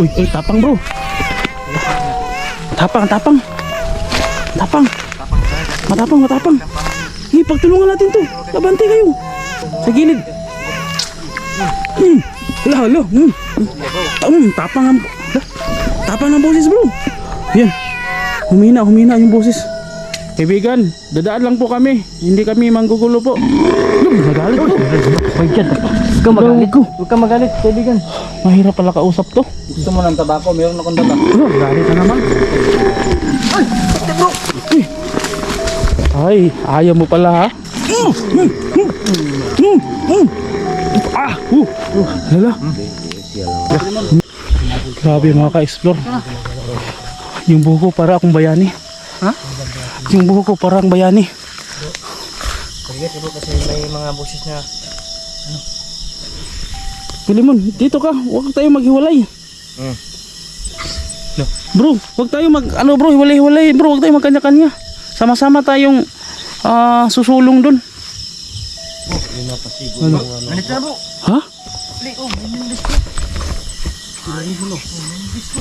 Uy, uy, tapang bro. Tapang, tapang. Tapang. Matapang, matapang. Hey, pagtulungan natin to. Labante kayo. Sa gilid. Hmm. Hala, hala. Hmm. Hmm, tapang ang... Tapang ng boses bro. Yan. Humina, humina yung boses. Kaibigan, dadaan lang po kami. Hindi kami manggugulo po. Nagalit po. Hoy, Chad. Huwag kang magalit. Huwag kang magalit, kaibigan. Mahirap pala kausap to. Gusto mo ng tabako? Meron akong dala. Ano, galit na naman. Ay, bro. Ay, ayaw mo pala ha? Ah, uh, lala. Grabe mga ka-explore. Yung buho ko para akong bayani. Ha? Yung buho ko para akong bayani. Bro, kasi may mga boses na... Pilimon, dito ka. Huwag tayo maghiwalay. Hmm. Bro, huwag tayo mag ano bro, hiwalay-hiwalay bro, huwag tayo magkanya-kanya. Sama-sama tayong ah, susulong dun. Ano? Ganit na, bro. Ha? Play, oh, may nilis ko. No. May nilis ko.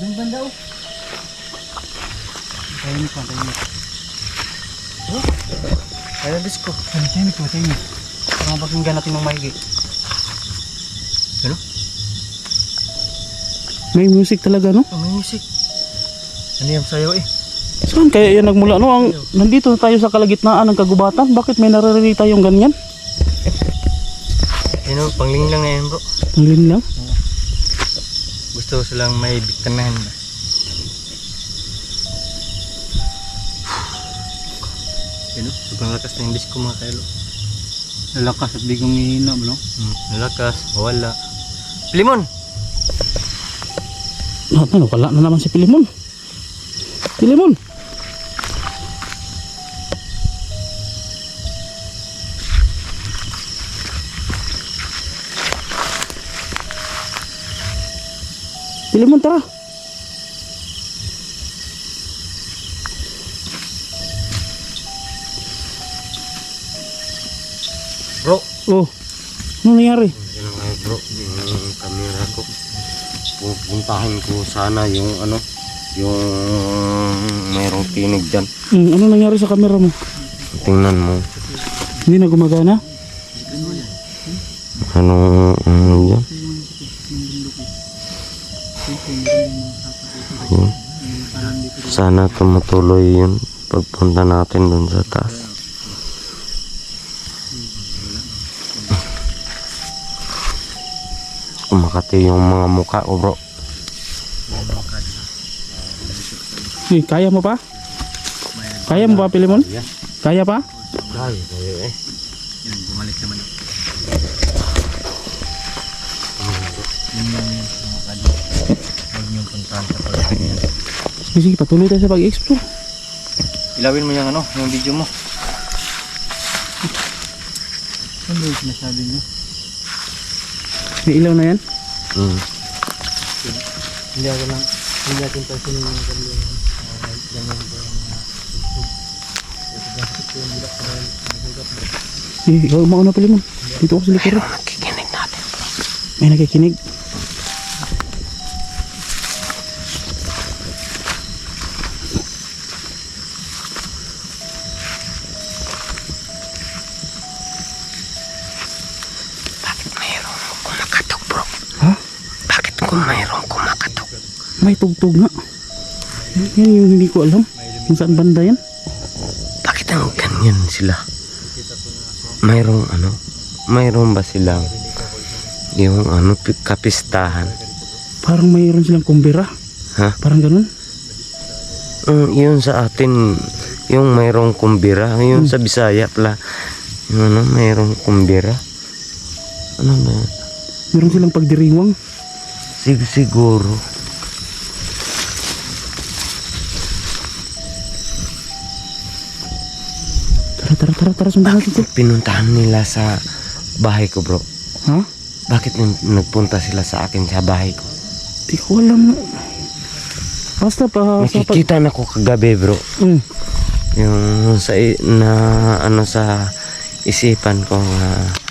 Doon banda, oh. Tahimik pa, tahimik. Oh? May nilis ko. Tahimik pa, tahimik. Para mapakinggan natin ng maigi. Ano? May music talaga no? Oh, may music. Ano yung sayaw eh? Saan kaya yan nagmula no? Ang, nandito na tayo sa kalagitnaan ng kagubatan. Bakit may naririnig tayong ganyan? Yan o, pangling lang na yan bro. Ang lin lang. Gusto ko silang may biktanahan ba? Yan o, sobrang lakas na yung bis ko mga kailo. Lalakas at bigong hihina bro. Hmm, lakas, wala. Limon! Ano, ano, wala na naman si Pilimon. Pilimon! Pilimon, tara. Bro! Oh, ano nangyari? Yan nga bro, yung camera ko. Pupuntahin ko sana yung ano, yung mayroong tinig dyan. Hmm, ano nangyari sa camera mo? Tingnan mo. Hindi na gumagana? Ano, ano dyan? Ayun. Sana tumutuloy yun pagpunta natin dun sa taas. Kumakati yung mga mukha ko bro. Eh, kaya mo pa? Kaya mo pa, Pilimon? Kaya pa? Ay, ay, eh. Yan, bumalik naman ako. Sige, sige, patuloy tayo sa pag-explore. Ilawin mo yung ano, yung video mo. Ano yung sinasabi niyo? May ilaw na yan? Mm. Hindi ako lang, hindi natin pansinin yung yung ganyan ba yung Sige, ikaw mauna Pilimon. Dito ako sa likod. Nakikinig natin. May nakikinig. Kung mayroong kumakatok? May tugtog nga. Yan, yung hindi ko alam. Kung saan banda yan? Bakit ang ganyan sila? Mayroong ano? Mayroon ba silang yung ano pi- kapistahan? Parang mayroon silang kumbira. Ha? Parang ganun. Mm, yun sa atin yung mayroong kumbira, yun sa Bisaya pala. Yung ano, mayroong kumbira. Ano ba? Meron silang pagdiriwang. Sig siguro. Tara, tara, tara, tara. Sundan natin sila. Pinuntahan nila sa bahay ko, bro. Ha? Bakit nag- nagpunta sila sa akin sa bahay ko? Di ko alam. Basta pa... Nakikita na ko kagabi, bro. Mm. Yung sa na ano sa isipan ko nga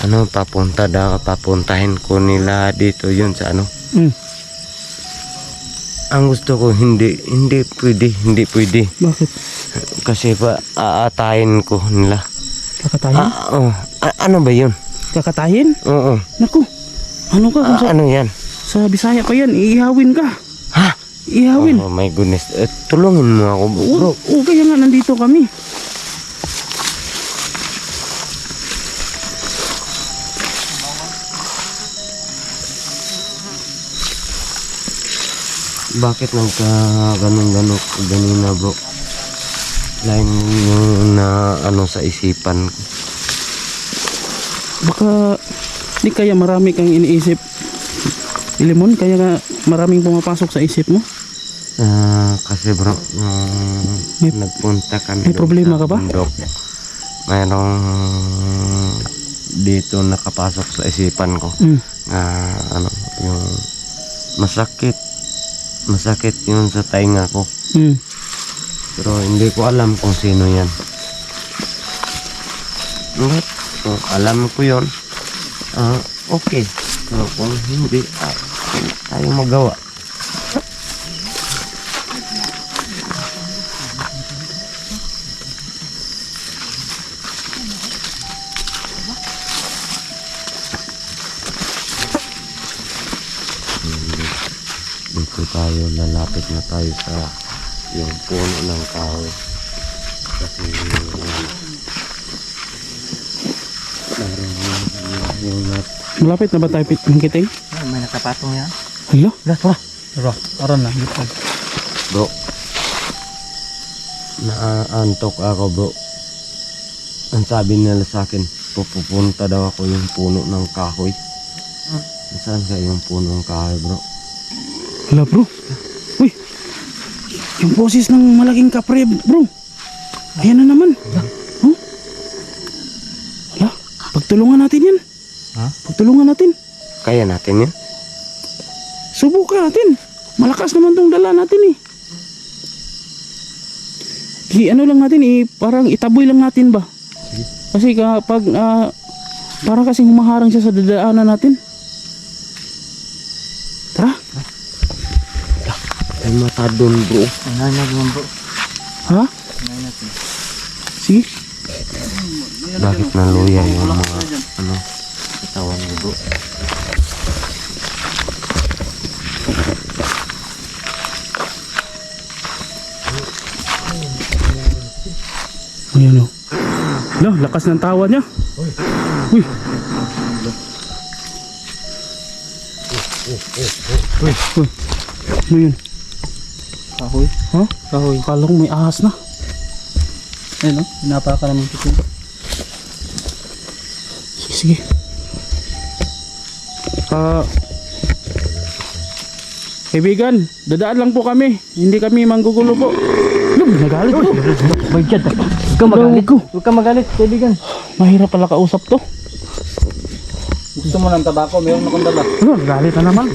ano papunta daw papuntahin ko nila dito yun sa ano Hmm. ang gusto ko hindi hindi pwede hindi pwede Bakit? kasi pa aatayin ko nila Kakatayin? ah, oh, a- ano ba yun Kakatayin? oo Naku. Ano ka? Kung Ah, sa, ano yan sa Bisaya pa yan, iihawin ka. ha Iihawin. oh my goodness eh, tulungin mo ako bro Oo, oo, kaya nga nandito kami. Bakit nagka ganun ganun ganina bro lain yung na ano sa isipan ko Baka di kaya marami kang iniisip. Limon, kaya nga maraming pumapasok sa isip mo. Ah, kasi bro, nung May- nagpunta kami may problema ka ba? bundok, mayroong dito nakapasok sa isipan ko Mm. na ano, yung masakit, masakit yun sa tainga ko. Mm. Pero hindi ko alam kung sino yan. But, kung alam ko yun, ah, okay. Pero kung hindi, hindi tayo magawa. Tayo lalapit na tayo sa yung puno ng kahoy kasi yung meron yung, nat Malapit na ba tayo pit ng kiting? Ah, may nakapatong yan. Hala? Dah, tara. Tara, aran na. Bro naantok ako bro ang sabi nila sa akin pupunta daw ako yung puno ng kahoy saan ka yung puno ng kahoy bro Hala bro. Uy. Yung boses ng malaking kapre bro. Ayan na naman. Huh? Hala. Pagtulungan natin yan. Ha? Pagtulungan natin. kaya natin yun Subukan natin. Malakas naman tong dala natin eh. I, ano lang natin eh, parang itaboy lang natin ba? Kasi kapag, ah, parang kasing humaharang siya sa dadaanan natin. Ay mata doon bro Ano na naman bro? Ha? Ano natin? Sige. bakit naluya yung mga ano katawan mo bro Ayan o. Hala, lakas ng tawa niya. Uy. Uy. Uy. Ano yun? Kahoy. Ha? Kahoy. Akala ko may ahas na. Ayun no? Pinapaka naman ito. Sige, sige. Ah. kaibigan, dadaan lang po kami. Hindi kami manggugulo po. Alam, nagalit ko. May dyan. Huwag ka magalit. magalit. Huwag ka magalit, kaibigan. Mahirap pala kausap to. Gusto mo ng tabako? Meron akong dala. Ano, nagalit na naman.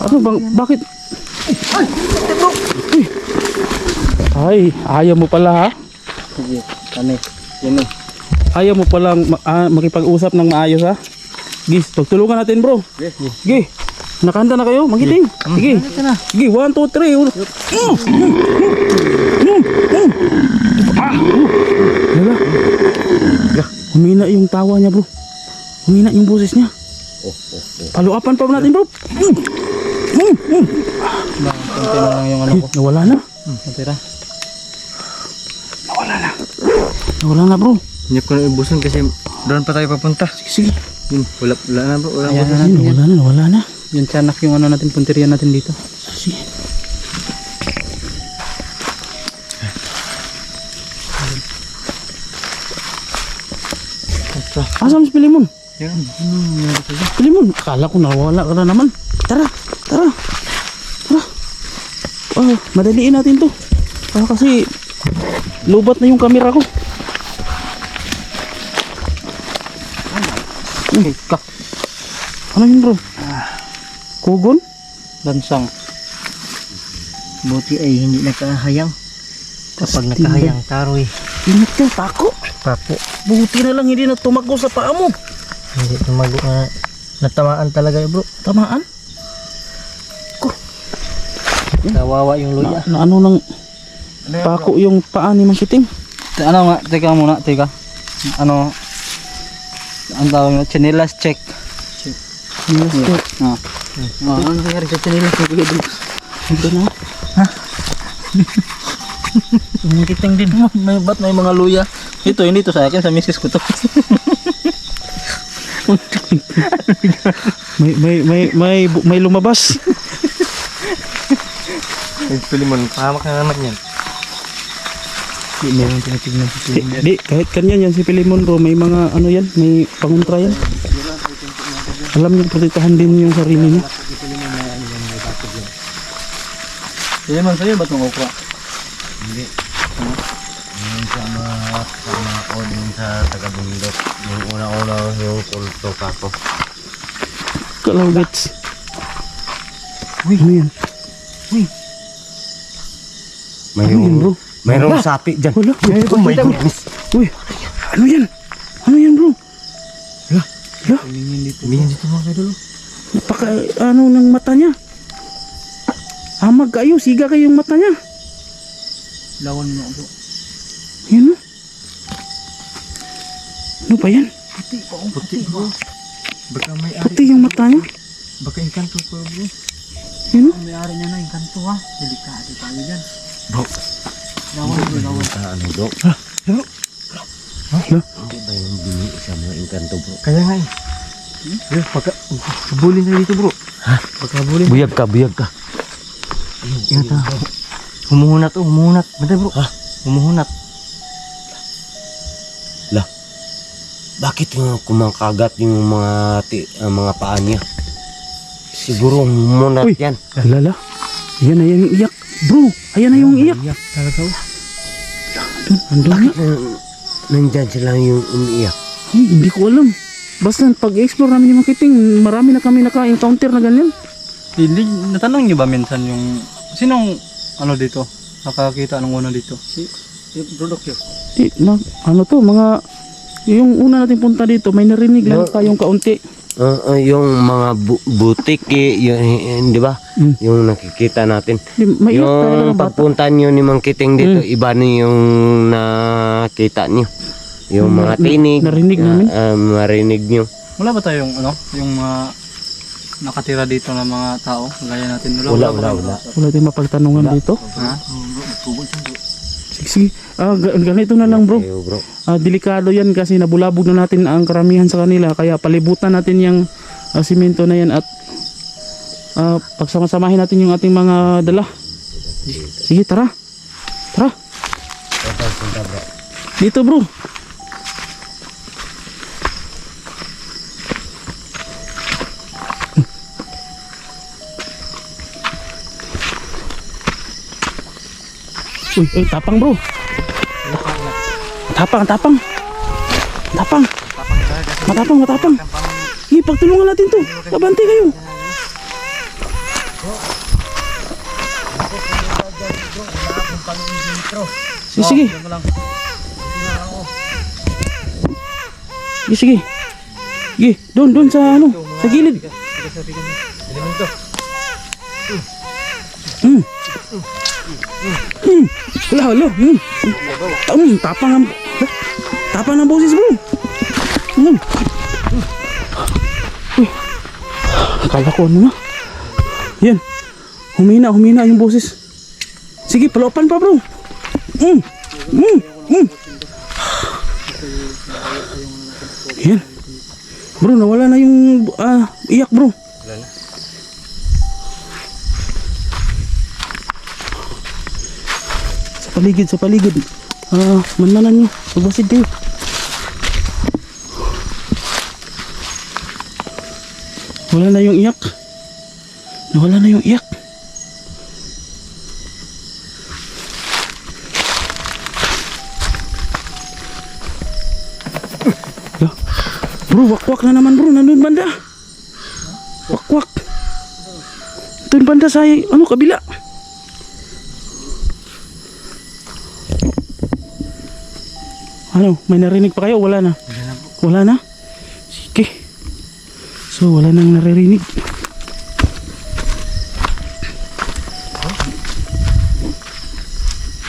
Ano bang, bakit? Ay, Ay, ayaw mo pala ha? Sige, kami. Yan eh. Ayaw mo palang ma- ah, makipag-usap ng maayos ha? Gis, pagtulungan natin bro. Yes, yes. Sige, nakahanda na kayo? Magiting. Sige. Sige, one, two, three. Mm, mm, mm, mm. Ah! Lala. Humina yung tawa niya bro. Humina yung boses niya. Paluapan pa natin bro? Mm. Mm, mm. Konti na lang yung ano ko. nawala na. Hmm, natira. Nawala na. Nawala na bro. Hindi ko na ibuson kasi doon pa tayo papunta. Sige, sige. Yun, wala, wala na bro. Wala Ayan, na natin, nawala na, nawala na. Yung tiyanak yung ano natin, punteriya natin dito. Sige. Asam si Pilimon? Yan. Hmm. Pilimon, akala ko nawala ka na naman. Tara, tara. Tara. Oh, madaliin natin to. Ah, kasi lubat na yung kamera ko. Okay, kak. Ano yun bro? Kugon? Lansang. Buti ay hindi nakahayang. Kapag Kastinda. nakahayang taroy. Ingat ka, tako. Papo. Buti na lang hindi na tumago sa paa mo. Hindi tumago na. Natamaan talaga eh bro. Tamaan? Kawawa yung luya. Na, na ano nang pako yung paa ni Mangkiting? Ano nga, teka muna, teka. Ano, ang tawag nga, chinelas check. Yes, sir. Ah. Ah, ano nangyari sa chinelas check? Ito na. Kiting din. May, ba't may mga luya? Ito, hindi to sa akin, sa misis ko to. May may may may may lumabas. Pili mo, pahamak na naman yan. Hindi meron tinitignan sa Di, di kahit kanyan yan si Pilimon bro, may mga ano yan, may pangontra yan. Alam niya protektahan din yung sarili niya. Sige man sa'yo, ba't mong okra? Yung sa mga sa mga audience sa taga-bundok. Yung una-una yung kulto ka ko. Kalaw gets. Uy, ano yan? Mayroong, bro? mayroong sapi dyan. Wala. Oh my goodness. Uy, ano yan? Ano yan bro? Tumingin dito mga kadolo. Napaka ano ng mata niya. Amag kayo, siga kayo yung mata niya. Lawan mo bro. Yan o. Ano ba yan? Puti bro. Baka may Puti yung mata niya. Baka inkanto ko bro. Yan o. Ang may-ari niya na, yung kanto ha. Delikado tayo dyan. Bro. Lawan bro, lawan. Sa ano bro? Hala. Hindi ba yung bini sa mga inkanto bro? Kaya nga eh. Hmm? Pagka, habulin na dito bro. Ha? Pagka habulin. Buyag ka, buyag ka. Ingat ha. Humuhunat oh, humuhunat. Bantay bro. Ha? Humuhunat. Lah. Bakit yung kumakagat yung mga ti, ah, mga paa niya? Siguro munat Uy. yan. Lala. Yan na yan yung iyak. Bro, ayan na yung iyak. Iyak talaga oh. Andun, andun na. Nan- Nandyan sila yung umiiyak. Ay, hindi ko alam. Basta pag-explore namin yung mga kiting, marami na kami naka-encounter na ganyan. Hindi, natanong niyo ba minsan yung, sinong, ano dito, nakakita ng una dito? Si, si Brodok yun. Di, na, ano to, mga, yung una natin punta dito, may narinig lang tayong kaunti. Ah, ah, yung mga bu- butik, eh, yun, eh, di ba? Mm. Yung nakikita natin. Di, may yung pagpunta nyo ni Mang Kiting dito, iba na yung nakita nyo. Yung Yung mga na- tinig. narinig na, namin. ah, marinig nyo. Wala ba tayong, ano, yung mga nakatira dito ng mga tao, gaya natin? Wala, wala, ba wala. Wala tayong mapagtanungan dito. Ha? Sige, sige. Ah, ga- ganito na lang bro. Ah, delikado yan kasi nabulabog na natin ang karamihan sa kanila. Kaya palibutan natin yung ah, simento na yan at ah, pagsama-samahin natin yung ating mga dala. Sige, tara. Tara. Dito bro. Uy, uy, tapang bro. Tapang, tapang. Tapang. Matapang, matapang. Sige, pagtulungan natin to. Abante kayo. Sige, sige. Sige, sige. Sige, doon, doon sa ano, sa gilid. Hmm. Hmm. Hala, hala. Hmm. Hmm, tapang ang... Tapang ng boses bro. Hmm. Uy. Akala ko ano na. Yan. Humina, humina yung boses. Sige, palopan pa bro. Hmm. Hmm. Hmm. Yan. Bro, nawala na yung ah, iyak bro. Sa paligid, sa paligid. Ah, manmanan nyo. Magbasid kayo. Wala na yung iyak. Nawala na yung iyak. Bro, wakwak na naman bro. Nandun banda. Wakwak. Doon banda sa ano kabila. Ano, may narinig pa kayo? Wala na. Wala na po. Wala na? Sige. So, wala nang naririnig.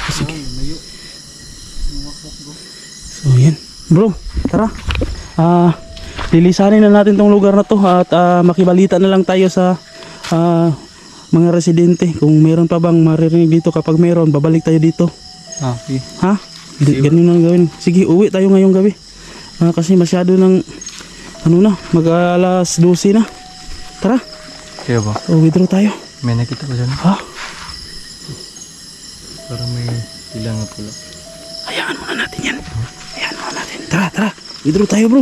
Sige. So, yan. Bro, tara. Ah, lilisanin na natin tong lugar na to at ah, makibalita na lang tayo sa ah, mga residente kung meron pa bang maririnig dito kapag meron babalik tayo dito Ah, okay. ha Di- ganun ang gawin. Sige uwi tayo ngayong gabi. Ah, kasi masyado ng ano na mag alas 12 na. Tara. Kaya ba? so withdraw tayo. May nakita ko dyan. ha? Parang may ilang na pula. hayaan muna natin yan. Hayaan muna natin. Tara tara. Withdraw tayo bro